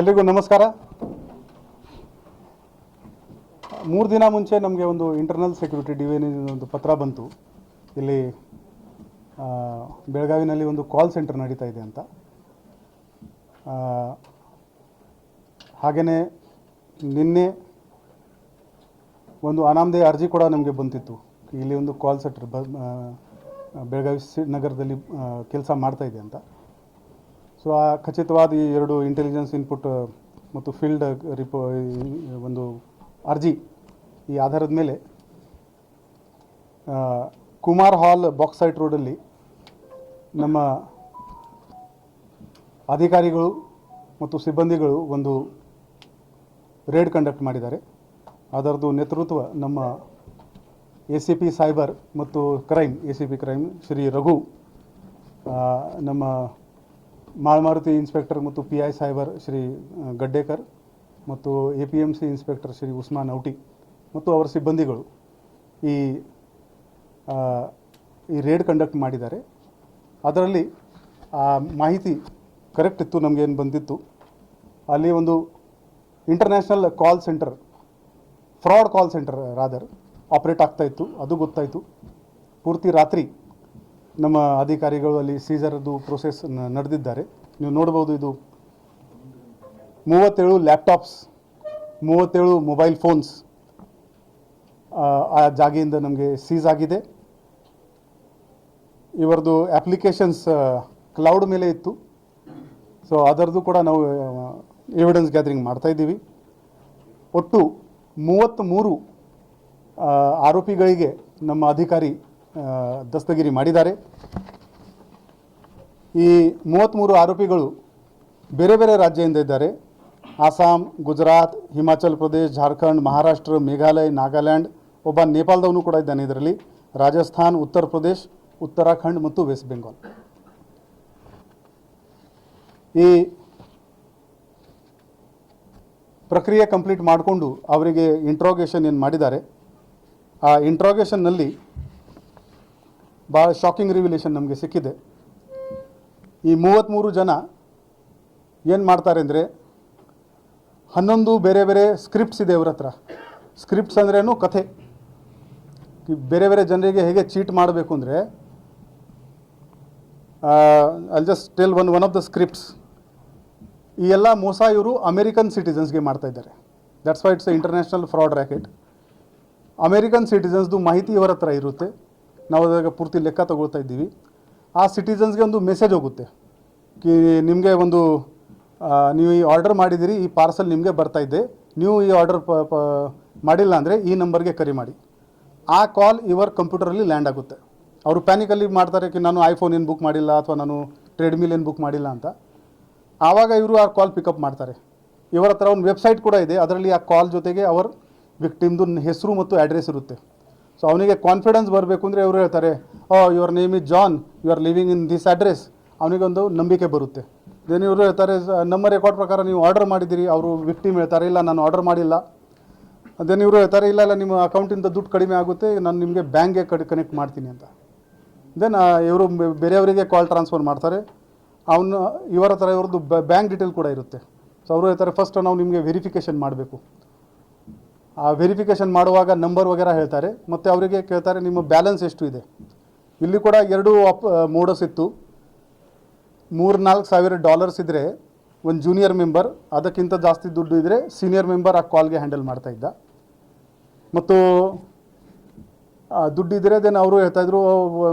ಎಲ್ರಿಗೂ ನಮಸ್ಕಾರ. ಮೂರು ದಿನ ಮುಂಚೆ ನಮಗೆ ಒಂದು ಇಂಟರ್ನಲ್ ಸೆಕ್ಯೂರಿಟಿ ಡಿವಿಷನ್ ಒಂದು ಪತ್ರ ಬಂತು. ಇಲ್ಲಿ ಬೆಳಗಾವಿನಲ್ಲಿ ಒಂದು ಕಾಲ್ ಸೆಂಟರ್ ನಡೀತಾ ಇದೆ ಅಂತ. ಹಾಗೆಯೇ ನಿನ್ನೆ ಒಂದು ಅನಾಮಧೇಯ ಅರ್ಜಿ ಕೂಡ ನಮಗೆ ಬಂತಿತ್ತು. ಇಲ್ಲಿ ಒಂದು ಕಾಲ್ ಸೆಂಟರ್ ಬೆಳಗಾವಿ ನಗರದಲ್ಲಿ ಕೆಲಸ ಮಾಡ್ತಾ ಇದೆ ಅಂತ. ಸೊ ಆ ಖಚಿತವಾದ ಈ ಎರಡು ಇಂಟೆಲಿಜೆನ್ಸ್ ಇನ್ಪುಟ್ ಮತ್ತು ಫೀಲ್ಡ್ ರಿಪೋ ಒಂದು ಅರ್ಜಿ ಈ ಆಧಾರದ ಮೇಲೆ ಕುಮಾರ್ ಹಾಲ್ ಬಾಕ್ಸೈಟ್ ರೋಡಲ್ಲಿ ನಮ್ಮ ಅಧಿಕಾರಿಗಳು ಮತ್ತು ಸಿಬ್ಬಂದಿಗಳು ಒಂದು ರೇಡ್ ಕಂಡಕ್ಟ್ ಮಾಡಿದ್ದಾರೆ. ಅದರದ್ದು ನೇತೃತ್ವ ನಮ್ಮ ಎ ಸಿ ಪಿ ಸೈಬರ್ ಮತ್ತು crime A C P crime Shri Raghu ನಮ್ಮ ಮಾಳಮಾರುತಿ ಇನ್ಸ್ಪೆಕ್ಟರ್ ಮತ್ತು ಪಿ ಐ ಸಾಹೇಬರ್ ಶ್ರೀ ಗಡ್ಡೇಕರ್ ಮತ್ತು A P M C inspector Shri Usman Auti ಮತ್ತು ಅವರ ಸಿಬ್ಬಂದಿಗಳು ಈ ಈ ರೇಡ್ ಕಂಡಕ್ಟ್ ಮಾಡಿದ್ದಾರೆ. ಅದರಲ್ಲಿ, ಆ, ಮಾಹಿತಿ ಕರೆಕ್ಟ್ ಇತ್ತು ನಮಗೇನು ಬಂದಿತ್ತು. ಅಲ್ಲಿ ಒಂದು international call centre fraud call centre rather operate ಆಗ್ತಾಯಿತ್ತು ಅದು ಗೊತ್ತಾಯಿತು. ಪೂರ್ತಿ ರಾತ್ರಿ ನಮ್ಮ ಅಧಿಕಾರಿಗಳು ಅಲ್ಲಿ ಸೀಸರ್ದು ಪ್ರೋಸೆಸ್ ನಡೆದಿದ್ದಾರೆ. ನೀವು ನೋಡ್ಬೋದು ಇದು ಮೂವತ್ತೇಳು ಲ್ಯಾಪ್ಟಾಪ್ಸ್ ಮೂವತ್ತೇಳು ಮೊಬೈಲ್ ಫೋನ್ಸ್ ಆ, ಜಾಗೆಯಿಂದ ನಮಗೆ ಸೀಸ್ ಆಗಿದೆ. ಇವರದು ಅಪ್ಲಿಕೇಶನ್ಸ್ ಕ್ಲೌಡ್ ಮೇಲೆ ಇತ್ತು. ಸೊ ಅದರದ್ದು ಕೂಡ ನಾವು ಎವಿಡೆನ್ಸ್ ಗ್ಯಾದರಿಂಗ್ ಮಾಡ್ತಾ ಇದ್ದೀವಿ. ಒಟ್ಟು ಮೂವತ್ತ್ಮೂರು ಆರೋಪಿಗಳಿಗೆ ನಮ್ಮ ಅಧಿಕಾರಿ ದಸ್ತಗಿರಿ ಮಾಡಿದ್ದಾರೆ. ಈ ಮೂವತ್ತ್ಮೂರು ಆರೋಪಿಗಳು ಬೇರೆ ಬೇರೆ ರಾಜ್ಯದಿಂದ ಇದ್ದಾರೆ. ಆಸಾಮ್ ಗುಜರಾತ್, ಹಿಮಾಚಲ್ ಪ್ರದೇಶ್, ಜಾರ್ಖಂಡ್, ಮಹಾರಾಷ್ಟ್ರ, ಮೇಘಾಲಯ, ನಾಗಾಲ್ಯಾಂಡ್, ಒಬ್ಬ ನೇಪಾಳದವನು ಕೂಡ ಇದ್ದಾನೆ ಇದರಲ್ಲಿ. ರಾಜಸ್ಥಾನ್, ಉತ್ತರ ಪ್ರದೇಶ್, ಉತ್ತರಾಖಂಡ್ ಮತ್ತು ವೆಸ್ಟ್ ಬೆಂಗಾಲ್. ಈ ಪ್ರಕ್ರಿಯೆ ಕಂಪ್ಲೀಟ್ ಮಾಡಿಕೊಂಡು ಅವರಿಗೆ ಇಂಟ್ರಾಗೇಷನ್ ಏನು ಮಾಡಿದ್ದಾರೆ. ಆ ಇಂಟ್ರೋಗೇಷನ್ನಲ್ಲಿ ಭಾಳ ಶಾಕಿಂಗ್ ರಿವಿಲೇಷನ್ ನಮಗೆ ಸಿಕ್ಕಿದೆ. ಈ ಮೂವತ್ತ್ಮೂರು ಜನ ಏನು ಮಾಡ್ತಾರೆ ಅಂದರೆ, ಹನ್ನೊಂದು ಬೇರೆ ಬೇರೆ ಸ್ಕ್ರಿಪ್ಟ್ಸ್ ಇದೆ ಇವ್ರ ಹತ್ರ. ಸ್ಕ್ರಿಪ್ಟ್ಸ್ ಅಂದ್ರೇನು ಕಥೆ. ಬೇರೆ ಬೇರೆ ಜನರಿಗೆ ಹೇಗೆ ಚೀಟ್ ಮಾಡಬೇಕು ಅಂದರೆ all just tell one one of the scripts ಈ ಎಲ್ಲ ಮೋಸ ಇವರು ಅಮೇರಿಕನ್ ಸಿಟಿಸನ್ಸ್ಗೆ ಮಾಡ್ತಾ ಇದ್ದಾರೆ. That's why it's international fraud racket American ಸಿಟಿಸನ್ಸ್ದು ಮಾಹಿತಿ ಇವರ ಹತ್ರ ಇರುತ್ತೆ. ನಾವು ಇವಾಗ ಪೂರ್ತಿ ಲೆಕ್ಕ ತಗೊಳ್ತಾ ಇದ್ದೀವಿ. ಆ ಸಿಟಿಸನ್ಸ್ಗೆ ಒಂದು ಮೆಸೇಜ್ ಹೋಗುತ್ತೆ. ಕಿ, ನಿಮಗೆ ಒಂದು ನೀವು ಈ ಆರ್ಡರ್ ಮಾಡಿದ್ದೀರಿ, ಈ ಪಾರ್ಸಲ್ ನಿಮಗೆ ಬರ್ತಾ ಇದೆ. ನೀವು ಈ ಆರ್ಡರ್ ಪ ಮಾಡಿಲ್ಲ ಅಂದರೆ ಈ ನಂಬರ್ಗೆ ಕರೆ ಮಾಡಿ. ಆ ಕಾಲ್ ಇವರ್ ಕಂಪ್ಯೂಟರಲ್ಲಿ ಲ್ಯಾಂಡ್ ಆಗುತ್ತೆ. ಅವರು ಪ್ಯಾನಿಕಲ್ಲಿ ಮಾಡ್ತಾರೆ ಕಿ, ನಾನು ಐಫೋನ್ ಏನು ಬುಕ್ ಮಾಡಿಲ್ಲ ಅಥವಾ ನಾನು ಟ್ರೆಡ್ಮಿಲ್ ಏನು ಬುಕ್ ಮಾಡಿಲ್ಲ ಅಂತ. ಆವಾಗ ಇವರು ಆ ಕಾಲ್ ಪಿಕಪ್ ಮಾಡ್ತಾರೆ. ಇವರ ಹತ್ರ ಒಂದು ವೆಬ್ಸೈಟ್ ಕೂಡ ಇದೆ. ಅದರಲ್ಲಿ ಆ ಕಾಲ್ ಜೊತೆಗೆ ಅವರ ವಿಕ್ಟಿಮ್ದು ಹೆಸರು ಮತ್ತು ಅಡ್ರೆಸ್ ಇರುತ್ತೆ. ಸೊ ಅವನಿಗೆ ಕಾನ್ಫಿಡೆನ್ಸ್ ಬರಬೇಕು ಅಂದರೆ ಇವರು ಹೇಳ್ತಾರೆ ಓ your name is John you are living in this address ಅವನಿಗೊಂದು ನಂಬಿಕೆ ಬರುತ್ತೆ. ದೆನ್ ಇವರು ಹೇಳ್ತಾರೆ, ನಮ್ಮ ರೆಕಾರ್ಡ್ ಪ್ರಕಾರ ನೀವು ಆರ್ಡರ್ ಮಾಡಿದ್ದೀರಿ. ಅವರು ವಿಕ್ಟಿಮ್ ಹೇಳ್ತಾರೆ, ಇಲ್ಲ, ನಾನು ಆರ್ಡರ್ ಮಾಡಿಲ್ಲ. ದೆನ್ ಇವರು ಹೇಳ್ತಾರೆ, ಇಲ್ಲ ಇಲ್ಲ, ನಿಮ್ಮ ಅಕೌಂಟಿಂದ ದುಡ್ಡು ಕಡಿಮೆ ಆಗುತ್ತೆ. ನಾನು ನಿಮಗೆ ಬ್ಯಾಂಕ್ಗೆ ಕಡೆ ಕನೆಕ್ಟ್ ಮಾಡ್ತೀನಿ ಅಂತ. ದೆನ್ ಇವರು ಬೇರೆಯವರಿಗೆ ಕಾಲ್ ಟ್ರಾನ್ಸ್ಫರ್ ಮಾಡ್ತಾರೆ. ಅವನು, ಇವರ ಹತ್ರ ಇವ್ರದ್ದು ಬ್ಯಾಂಕ್ ಡೀಟೇಲ್ ಕೂಡ ಇರುತ್ತೆ. ಸೊ ಅವರು ಹೇಳ್ತಾರೆ ಫಸ್ಟ್ ನಾವು ನಿಮಗೆ ವೆರಿಫಿಕೇಷನ್ ಮಾಡಬೇಕು. ವೆರಿಫಿಕೇಷನ್ ಮಾಡುವಾಗ ನಂಬರ್ ವಗೇರ ಹೇಳ್ತಾರೆ. ಮತ್ತು ಅವರಿಗೆ ಕೇಳ್ತಾರೆ, ನಿಮ್ಮ ಬ್ಯಾಲೆನ್ಸ್ ಎಷ್ಟು ಇದೆ? ಇಲ್ಲಿ ಕೂಡ ಎರಡು ಅಪ್ ಮೋಡಸ್ ಇತ್ತು. ಮೂರು ನಾಲ್ಕು ಸಾವಿರ ಡಾಲರ್ಸ್ ಇದ್ದರೆ ಒಂದು ಜೂನಿಯರ್ ಮೆಂಬರ್ ಅದಕ್ಕಿಂತ ಜಾಸ್ತಿ ದುಡ್ಡು ಇದ್ದರೆ ಸೀನಿಯರ್ ಮೆಂಬರ್ ಆ ಕಾಲ್ಗೆ ಹ್ಯಾಂಡಲ್ ಮಾಡ್ತಾ ಇದ್ದ. ಮತ್ತು ದುಡ್ಡಿದ್ರೆ ದೆನ್ ಅವರು ಹೇಳ್ತಾಯಿದ್ರು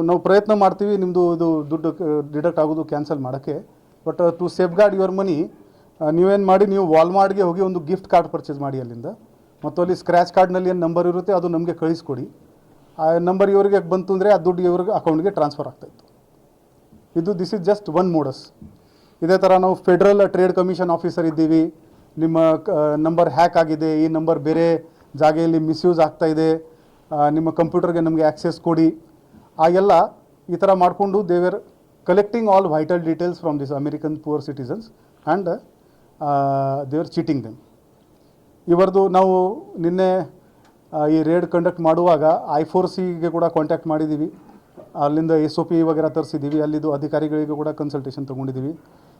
ನಾವು ಪ್ರಯತ್ನ ಮಾಡ್ತೀವಿ ನಿಮ್ಮದು ಇದು ದುಡ್ಡು ಡಿಡಕ್ಟ್ ಆಗೋದು ಕ್ಯಾನ್ಸಲ್ ಮಾಡೋಕ್ಕೆ. But to safeguard your money ನೀವೇನು ಮಾಡಿ, ನೀವು ವಾಲ್ಮಾರ್ಟ್ಗೆ ಹೋಗಿ ಒಂದು ಗಿಫ್ಟ್ ಕಾರ್ಡ್ ಪರ್ಚೇಸ್ ಮಾಡಿ ಅಲ್ಲಿಂದ. ಮತ್ತು ಅಲ್ಲಿ ಸ್ಕ್ರ್ಯಾಚ್ ಕಾರ್ಡ್ನಲ್ಲಿ ಏನು ನಂಬರ್ ಇರುತ್ತೆ ಅದು ನಮಗೆ ಕಳಿಸ್ಕೊಡಿ. ಆ ನಂಬರ್ ಇವರಿಗೆ ಬಂತು ಅಂದರೆ ಆ ದುಡ್ಡು ಇವ್ರಿಗೆ ಅಕೌಂಟ್ಗೆ ಟ್ರಾನ್ಸ್ಫರ್ ಆಗ್ತಾಯಿತ್ತು ಇದು this is just one modus ಇದೇ ಥರ ನಾವು ಫೆಡ್ರಲ್ ಟ್ರೇಡ್ ಕಮಿಷನ್ ಆಫೀಸರ್ ಇದ್ದೀವಿ. ನಿಮ್ಮ ನಂಬರ್ ಹ್ಯಾಕ್ ಆಗಿದೆ, ಈ ನಂಬರ್ ಬೇರೆ ಜಾಗೆಯಲ್ಲಿ ಮಿಸ್ಯೂಸ್ ಆಗ್ತಾ ಇದೆ. ನಿಮ್ಮ ಕಂಪ್ಯೂಟರ್ಗೆ ನಮಗೆ ಆ್ಯಕ್ಸೆಸ್ ಕೊಡಿ. ಆ ಎಲ್ಲ ಈ ಥರ ಮಾಡಿಕೊಂಡು they are collecting all vital details from this American poor citizens and they are cheating them ಇವರದು ನಾವು ನಿನ್ನೆ ಈ ರೇಡ್ ಕಂಡಕ್ಟ್ ಮಾಡುವಾಗ ಐ ಫೋರ್ ಸಿಗೆ ಕೂಡ ಕಾಂಟ್ಯಾಕ್ಟ್ ಮಾಡಿದ್ದೀವಿ ಅಲ್ಲಿಂದ ಎಸ್ ಒ ಪಿ ವಗೇರ ತರಿಸಿದ್ದೀವಿ ಅಲ್ಲಿದ್ದು ಅಧಿಕಾರಿಗಳಿಗೆ ಕೂಡ ಕನ್ಸಲ್ಟೇಷನ್ ತೊಗೊಂಡಿದ್ದೀವಿ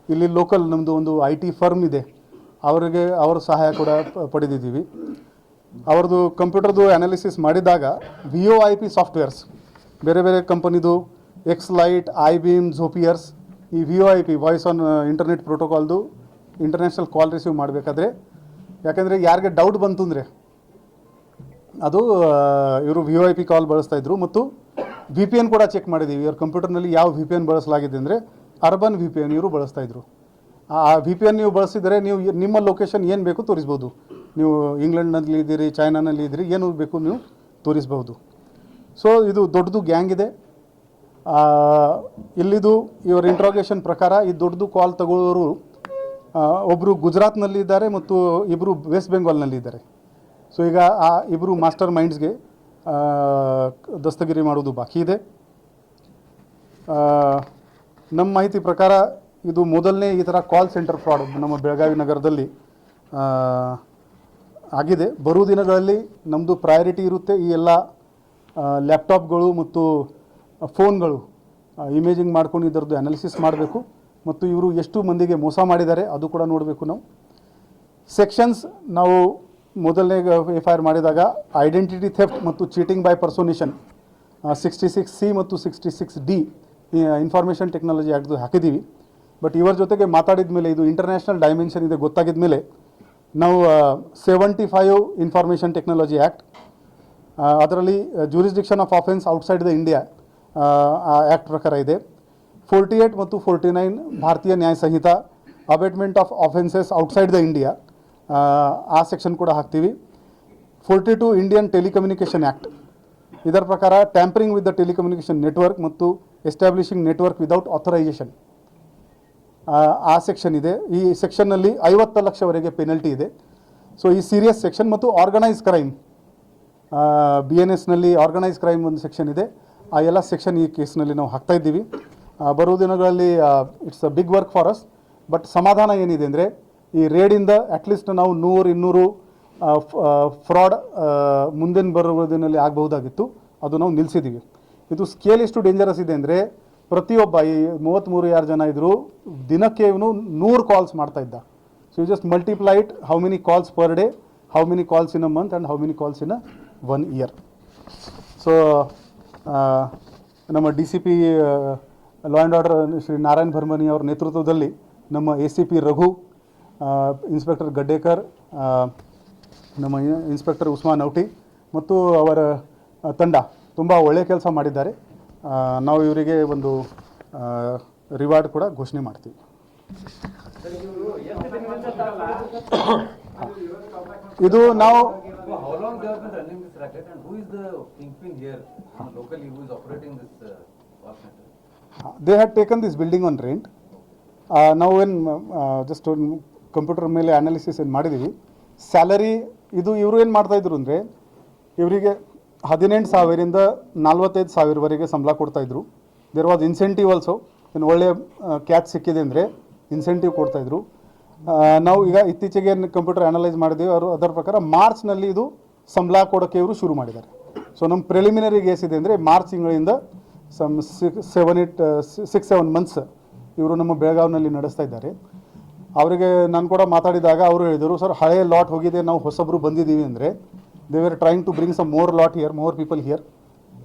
ಇಲ್ಲಿ ಲೋಕಲ್ ನಮ್ಮದು ಒಂದು ಐ ಟಿ ಫರ್ಮ್ ಇದೆ. ಅವರಿಗೆ, ಅವರ ಸಹಾಯ ಕೂಡ ಪಡೆದಿದ್ದೀವಿ. ಅವ್ರದ್ದು ಕಂಪ್ಯೂಟರ್ದು ಅನಾಲಿಸಿಸ್ ಮಾಡಿದಾಗ V O I P softwares ಬೇರೆ ಬೇರೆ ಕಂಪನಿದು X lite I beam Zoipers ಈ V O I P voice on internet ಪ್ರೋಟೋಕಾಲ್ದು international call receive ಮಾಡಬೇಕಾದ್ರೆ ಯಾಕೆಂದರೆ ಯಾರಿಗೆ ಡೌಟ್ ಬಂತು ಅಂದರೆ ಅದು ಇವರು ವಿ ಐ ಪಿ ಕಾಲ್ ಬಳಸ್ತಾ ಇದ್ರು ಮತ್ತು ವಿ ಪಿ ಎನ್ ಕೂಡ ಚೆಕ್ ಮಾಡಿದ್ದೀವಿ ಇವ್ರ ಕಂಪ್ಯೂಟರ್ನಲ್ಲಿ ಯಾವ ವಿ ಪಿ ಎನ್ ಬಳಸಲಾಗಿದೆ ಅಂದರೆ ಅರ್ಬನ್ ವಿ ಪಿ ಎನ್ ಇವರು ಬಳಸ್ತಾ ಇದ್ರು. ಆ ವಿ ಪಿ ಎನ್ ನೀವು ಬಳಸಿದರೆ ನೀವು ನಿಮ್ಮ ಲೊಕೇಶನ್ ಏನು ಬೇಕು ತೋರಿಸ್ಬೋದು. ನೀವು ಇಂಗ್ಲೆಂಡ್ನಲ್ಲಿ ಇದ್ದೀರಿ ಚೈನಾನಲ್ಲಿ ಇದ್ದೀರಿ, ಏನು ಬೇಕು ನೀವು ತೋರಿಸ್ಬೋದು ಸೊ ಇದು ದೊಡ್ಡದು ಗ್ಯಾಂಗ್ ಇದೆ. ಇಲ್ಲಿದು ಇವರ ಇಂಟ್ರಾಗೇಷನ್ ಪ್ರಕಾರ ಈ ದೊಡ್ಡದು ಕಾಲ್ ತಗೊಳ್ಳೋರು ಒಬ್ಬರು ಗುಜರಾತ್ನಲ್ಲಿ ಇದ್ದಾರೆ ಮತ್ತು ಇಬ್ಬರು ವೆಸ್ಟ್ ಬೆಂಗಾಲ್ನಲ್ಲಿ ಇದ್ದಾರೆ. ಸೊ ಈಗ ಆ ಇಬ್ಬರು ಮಾಸ್ಟರ್ ಮೈಂಡ್ಸ್ಗೆ ದಸ್ತಗಿರಿ ಮಾಡೋದು ಬಾಕಿ ಇದೆ. ನಮ್ಮ ಮಾಹಿತಿ ಪ್ರಕಾರ ಇದು ಮೊದಲನೇ ಈ ಥರ ಕಾಲ್ ಸೆಂಟರ್ ಫ್ರಾಡ್ ನಮ್ಮ ಬೆಳಗಾವಿ ನಗರದಲ್ಲಿ ಆಗಿದೆ. ಬರುವ ದಿನಗಳಲ್ಲಿ ನಮ್ಮದು ಪ್ರಯಾರಿಟಿ ಇರುತ್ತೆ ಈ ಎಲ್ಲ ಲ್ಯಾಪ್ಟಾಪ್ಗಳು ಮತ್ತು ಫೋನ್ಗಳು ಇಮೇಜಿಂಗ್ ಮಾಡ್ಕೊಂಡು ಇದರದ್ದು ಮಾಡಬೇಕು. ಮತ್ತು ಇವರು ಎಷ್ಟು ಮಂದಿಗೆ ಮೋಸ ಮಾಡಿದ್ದಾರೆ ಅದು ಕೂಡ ನೋಡಬೇಕು ನಾವು. ಸೆಕ್ಷನ್ಸ್ ನಾವು ಮೊದಲನೇ ಎಫ್ ಐ ಮಾಡಿದಾಗ ಐಡೆಂಟಿಟಿ ಥೆಫ್ಟ್ ಮತ್ತು cheating by personation sixty six C ಮತ್ತು sixty six D information technology ಆ್ಯಕ್ಟ್ದು ಹಾಕಿದ್ದೀವಿ. ಬಟ್ ಇವರ ಜೊತೆಗೆ ಮಾತಾಡಿದ ಮೇಲೆ ಇದು ಇಂಟರ್ನ್ಯಾಷನಲ್ ಡೈಮೆನ್ಷನ್ ಇದೆ ಗೊತ್ತಾಗಿದ ಮೇಲೆ ನಾವು seventy five information technology act ಅದರಲ್ಲಿ jurisdiction of offence outside the India ಆ ಆ್ಯಕ್ಟ್ ಪ್ರಕಾರ ಇದೆ. ಫೋರ್ಟಿ ಏಯ್ಟ್ ಮತ್ತು forty nine Bharatiya Nyaya Sanhita abetment of offences outside the India ಆ ಸೆಕ್ಷನ್ ಕೂಡ ಹಾಕ್ತೀವಿ. Forty two Indian telecommunication act ಇದರ ಪ್ರಕಾರ tampering with the telecommunication network ಮತ್ತು ಎಸ್ಟಾಬ್ಲಿಷಿಂಗ್ ನೆಟ್ವರ್ಕ್ ವಿದೌಟ್ ಆಥರೈಸೇಷನ್ ಆ ಸೆಕ್ಷನ್ ಇದೆ. ಈ ಸೆಕ್ಷನ್ನಲ್ಲಿ ಐವತ್ತು ಲಕ್ಷವರೆಗೆ ಪೆನಲ್ಟಿ ಇದೆ. ಸೊ ಈ ಸೀರಿಯಸ್ ಸೆಕ್ಷನ್ ಮತ್ತು ಆರ್ಗನೈಸ್ ಕ್ರೈಮ್ ಬಿ ಎನ್ ಎಸ್ನಲ್ಲಿ ಆರ್ಗನೈಸ್ ಕ್ರೈಮ್ ಒಂದು ಸೆಕ್ಷನ್ ಇದೆ. ಆ ಎಲ್ಲ ಸೆಕ್ಷನ್ ಈ ಕೇಸ್ನಲ್ಲಿ ನಾವು ಹಾಕ್ತಾ ಇದ್ದೀವಿ. ಬರುವ ದಿನಗಳಲ್ಲಿ it's a big work for us but ಸಮಾಧಾನ ಏನಿದೆ ಅಂದರೆ, ಈ ರೇಡಿಂದ ಅಟ್ಲೀಸ್ಟ್ ನಾವು ನೂರು, ಇನ್ನೂರು ಫ್ರಾಡ್ ಮುಂದಿನ ಬರುವ ದಿನದಲ್ಲಿ ಆಗಬಹುದಾಗಿತ್ತು. ಅದು ನಾವು ನಿಲ್ಲಿಸಿದ್ದೀವಿ ಇದು ಸ್ಕೇಲ್ ಎಷ್ಟು ಡೇಂಜರಸ್ ಇದೆ ಅಂದರೆ, ಪ್ರತಿಯೊಬ್ಬ, ಈ ಮೂವತ್ತ್ಮೂರು ಯಾರು ಜನ ಇದ್ದರು ದಿನಕ್ಕೆ ಇವನು ನೂರು ಕಾಲ್ಸ್ ಮಾಡ್ತಾ ಇದ್ದ. So you just multiply it how many calls per day how many calls in a month and how many calls in a one year so ನಮ್ಮ D C P law and order Shri Narayan Bharmani ಅವರ ನೇತೃತ್ವದಲ್ಲಿ ನಮ್ಮ A C P Raghu inspector Gaddekar ನಮ್ಮ inspector Usman Auti ಮತ್ತು ಅವರ ತಂಡ ತುಂಬ ಒಳ್ಳೆಯ ಕೆಲಸ ಮಾಡಿದ್ದಾರೆ. ನಾವು ಇವರಿಗೆ ಒಂದು ರಿವಾರ್ಡ್ ಕೂಡ ಘೋಷಣೆ ಮಾಡ್ತೀವಿ. ಇದು ನಾವು they had taken this building on rent ನಾವು ಏನು ಜಸ್ಟ್ ಕಂಪ್ಯೂಟರ್ ಮೇಲೆ ಅನಾಲಿಸಿಸ್ ಏನು ಮಾಡಿದ್ದೀವಿ ಸ್ಯಾಲರಿ ಇದು ಇವರು ಏನು ಮಾಡ್ತಾಯಿದ್ರು ಅಂದರೆ, ಇವರಿಗೆ ಹದಿನೆಂಟು ಸಾವಿರದಿಂದ ನಲ್ವತ್ತೈದು ಸಾವಿರವರೆಗೆ ಸಂಬಳ ಕೊಡ್ತಾಯಿದ್ರು ದೇರ್ ವಾಸ್ ಇನ್ಸೆಂಟಿವ್ ಆಲ್ಸೋ ಏನು ಒಳ್ಳೆಯ ಕ್ಯಾಚ್ ಸಿಕ್ಕಿದೆ ಅಂದರೆ ಇನ್ಸೆಂಟಿವ್ ಕೊಡ್ತಾಯಿದ್ರು ನಾವು ಈಗ ಇತ್ತೀಚೆಗೆ ಏನು ಕಂಪ್ಯೂಟರ್ ಅನಲೈಸ್ ಮಾಡಿದ್ದೀವಿ ಅವರು ಅದರ ಪ್ರಕಾರ ಮಾರ್ಚ್ನಲ್ಲಿ ಇದು ಸಂಬಳ ಕೊಡೋಕ್ಕೆ ಇವರು ಶುರು ಮಾಡಿದ್ದಾರೆ. ಸೊ ನಮ್ಮ ಪ್ರಿಲಿಮಿನರಿ ಏಸಿದೆ ಅಂದರೆ ಮಾರ್ಚ್ ತಿಂಗಳಿಂದ some six seven eight six seven months ಇವರು ನಮ್ಮ ಬೆಳಗಾವಿನಲ್ಲಿ ನಡೆಸ್ತಾ ಇದ್ದಾರೆ. ಅವರಿಗೆ ನಾನು ಕೂಡ ಮಾತಾಡಿದಾಗ ಅವರು ಹೇಳಿದರು, ಸರ್ ಹಳೆಯ ಲಾಟ್ ಹೋಗಿದೆ, ನಾವು ಹೊಸಬ್ರು ಬಂದಿದ್ದೀವಿ ಅಂದರೆ they are trying to bring some more lot here more people here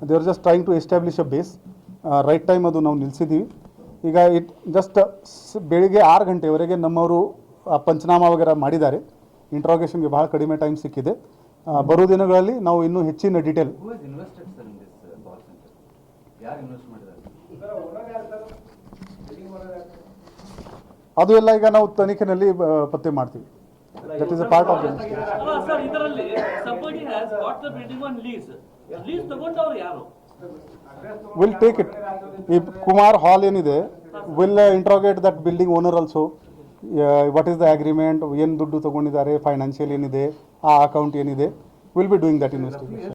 they are just trying to establish a base right time ಅದು ನಾವು ನಿಲ್ಲಿಸಿದ್ದೀವಿ ಈಗ ಇಟ್ ಜಸ್ಟ್ ಬೆಳಿಗ್ಗೆ ಆರು ಗಂಟೆವರೆಗೆ ನಮ್ಮವರು ಪಂಚನಾಮ ವಗೇರ ಮಾಡಿದ್ದಾರೆ. ಇಂಟ್ರಾಗೇಷನ್ಗೆ ಭಾಳ ಕಡಿಮೆ ಟೈಮ್ ಸಿಕ್ಕಿದೆ. ಬರೋ ದಿನಗಳಲ್ಲಿ ನಾವು ಇನ್ನೂ ಹೆಚ್ಚಿನ ಡೀಟೇಲ್ ಯಾರು ಇನ್ವೆಸ್ಟ್ ಮಾಡಿದ್ದಾರೆ? ಅದು ಎಲ್ಲ ಈಗ ನಾವು ತನಿಖೆನಲ್ಲಿ ಪತ್ತೆ ಮಾಡ್ತೀವಿ. That is a part of the sir ಇದರಲ್ಲಿ somebody has got the building on lease lease ತಗೊಂಡವರು ಯಾರು? ವಿಲ್ ಟೇಕ್ ಇಟ್ ಈ ಕುಮಾರ್ ಹಾಲ್ ಏನಿದೆ will interrogate that building owner also what is the agreement ಏನು ದುಡ್ಡು ತಗೊಂಡಿದ್ದಾರೆ? ಫೈನಾನ್ಷಿಯಲ್ ಏನಿದೆ? ಆ ಅಕೌಂಟ್ ಏನಿದೆ? Will be doing that investigation